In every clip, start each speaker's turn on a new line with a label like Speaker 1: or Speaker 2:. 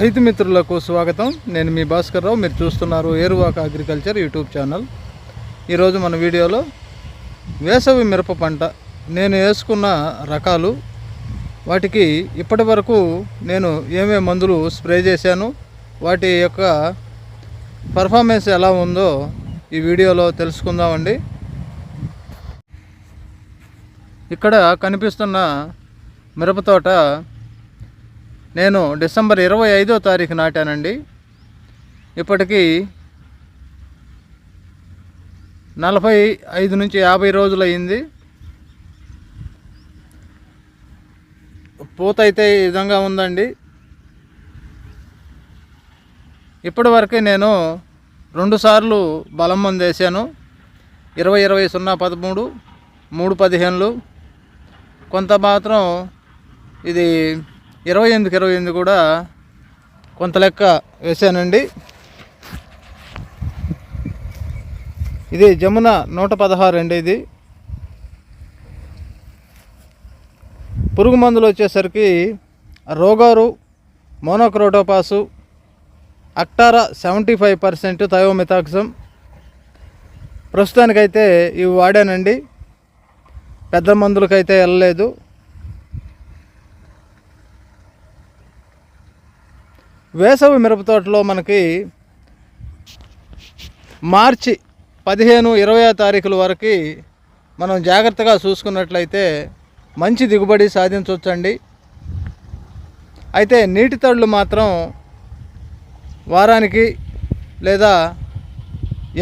Speaker 1: రైతు మిత్రులకు స్వాగతం. నేను మీ భాస్కర్ రావు. మీరు చూస్తున్నారు ఏరువాక అగ్రికల్చర్ యూట్యూబ్ ఛానల్. ఈరోజు మన వీడియోలో వేసవి మిరప పంట. నేను వేసుకున్న రకాలు. వాటికి ఇప్పటి వరకు నేను ఏమేమి మందులు స్ప్రే చేశాను. వాటి యొక్క పర్ఫార్మెన్స్ ఎలా ఉందో ఈ వీడియోలో తెలుసుకుందామండి. ఇక్కడ కనిపిస్తున్న మిరపతోట నేను డిసెంబర్ ఇరవై ఐదో తారీఖు నాటానండి. ఇప్పటికీ నలభై ఐదు నుంచి యాభై రోజులు అయింది. పూత అయితే ఈ విధంగా ఉందండి. ఇప్పటివరకే నేను రెండుసార్లు బలం మంది వేసాను ఇరవై ఇరవై సున్నా పదమూడు మూడు పదిహేనులు. కొంత మాత్రం ఇది ఇరవై ఎనిమిదికి ఇరవై ఎనిమిది కూడా కొంత లెక్క వేసానండి. ఇది జమున నూట పదహారు అండి ఇది. పురుగు మందులు వచ్చేసరికి rogor monocrotophos actara seventy five percent thiamethoxam ప్రస్తుతానికైతే ఇవి వాడానండి. పెద్ద మందులకైతే వెళ్ళలేదు. వేసవి మిరప తోటలో మనకి మార్చి పదిహేను ఇరవై తారీఖుల వరకు మనం జాగ్రత్తగా చూసుకున్నట్లయితే మంచి దిగుబడి సాధించవచ్చండి. అయితే నీటి తడులు మాత్రం వారానికి లేదా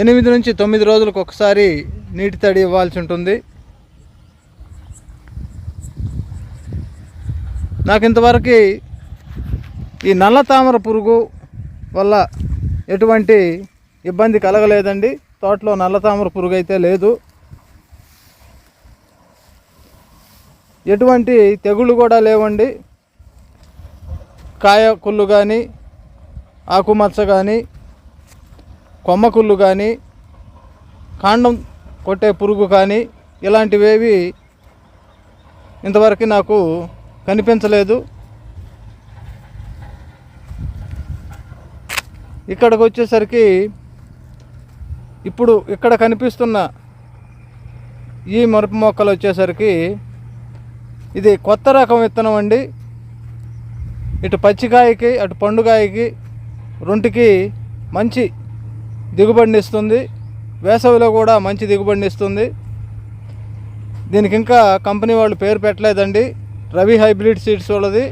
Speaker 1: ఎనిమిది నుంచి తొమ్మిది రోజులకు ఒకసారి నీటి తడి ఇవ్వాల్సి ఉంటుంది. నాకు ఇంతవరకు ఈ నల్ల తామర పురుగు వల్ల ఎటువంటి ఇబ్బంది కలగలేదండి. తోటలో నల్ల తామర పురుగు అయితే లేదు. ఎటువంటి తెగుళ్ళు కూడా లేవండి. కాయ కుళ్ళు కానీ ఆకుమచ్చ కానీ కొమ్మ కుళ్ళు కానీ కాండం కొట్టే పురుగు కానీ ఇలాంటివేవి ఇంతవరకు నాకు కనిపించలేదు. ఇక్కడికి వచ్చేసరికి ఇప్పుడు ఇక్కడ కనిపిస్తున్న ఈ మరుపు మొక్కలు వచ్చేసరికి ఇది కొత్త రకం విత్తనం అండి. ఇటు పచ్చికాయకి అటు పండుగాయకి రెంటికి మంచి దిగుబడిని ఇస్తుంది. వేసవిలో కూడా మంచి దిగుబడిని ఇస్తుంది. దీనికి ఇంకా కంపెనీ వాళ్ళు పేరు పెట్టలేదండి. రవి హైబ్రిడ్ సీడ్స్ వాళ్ళది.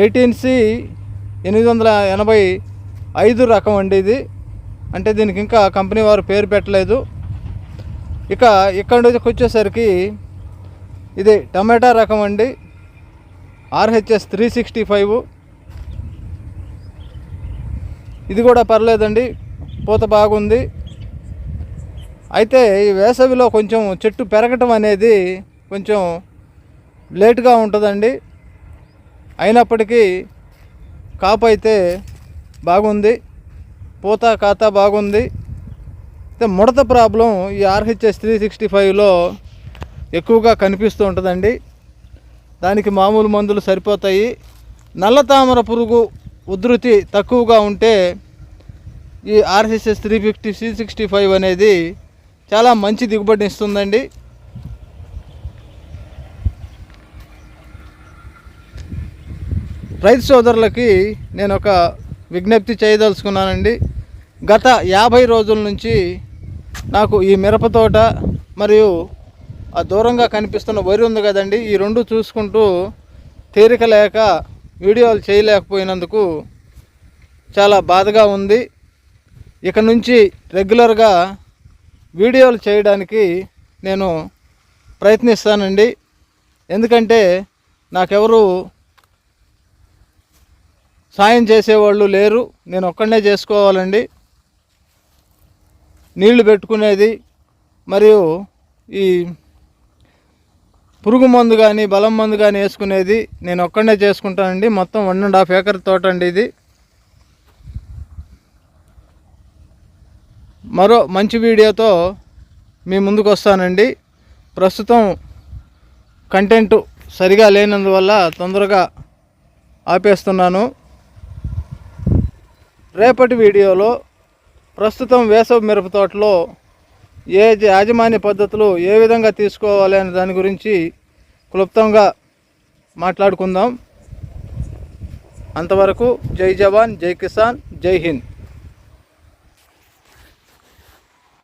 Speaker 1: ఎయిటీన్ సి ఎనిమిది వందల ఎనభై ఐదు రకం అండి ఇది. అంటే దీనికి ఇంకా కంపెనీ వారు పేరు పెట్టలేదు. ఇక ఇక్కడ వచ్చేసరికి ఇది టమాటా రకం అండి. RHS three sixty five. ఇది కూడా పర్లేదండి. పూత బాగుంది. అయితే ఈ వేసవిలో కొంచెం చెట్టు పెరగటం అనేది కొంచెం లేట్గా ఉంటుందండి. అయినప్పటికీ కాపు అయితే బాగుంది. పూత ఖాతా బాగుంది. అయితే ముడత ప్రాబ్లం ఈ ఆర్హెచ్ఎస్ త్రీ సిక్స్టీ ఫైవ్లో ఎక్కువగా కనిపిస్తూ ఉంటుందండి. దానికి మామూలు మందులు సరిపోతాయి. నల్ల తామర పురుగు ఉధృతి తక్కువగా ఉంటే ఈ RHS three fifty C sixty five అనేది చాలా మంచి దిగుబడిని ఇస్తుందండి. రైతు సోదరులకి నేను ఒక విజ్ఞప్తి చేయదలుచుకున్నానండి. గత యాభై రోజుల నుంచి నాకు ఈ మిరప తోట మరియు ఆ దూరంగా కనిపిస్తున్న వరి ఉంది కదండి. ఈ రెండు చూసుకుంటూ తీరిక లేక వీడియోలు చేయలేకపోయినందుకు చాలా బాధగా ఉంది. ఇక నుంచి రెగ్యులర్గా వీడియోలు చేయడానికి నేను ప్రయత్నిస్తానండి. ఎందుకంటే నాకెవరు సాయం చేసేవాళ్ళు లేరు. నేను ఒక్కడనే చేసుకోవాలండి. నీళ్ళు పెట్టుకునేది మరియు ఈ పురుగు మందు కానీ బలం మందు కానీ వేసుకునేది నేను ఒక్కడనే చేసుకుంటానండి. మొత్తం వన్ అండ్ హాఫ్ ఏకర్ తోట అండి ఇది. మరో మంచి వీడియోతో మీ ముందుకు వస్తానండి. ప్రస్తుతం కంటెంట్ సరిగా లేనందువల్ల తొందరగా ఆపేస్తున్నాను. రేపటి వీడియోలో ప్రస్తుతం వేసవి మిరప తోటలో ఏ యాజమాన్య పద్ధతులు ఏ విధంగా తీసుకోవాలి అనే దాని గురించి క్లుప్తంగా మాట్లాడుకుందాం. అంతవరకు జై జవాన్ జై కిసాన్ జై హింద్.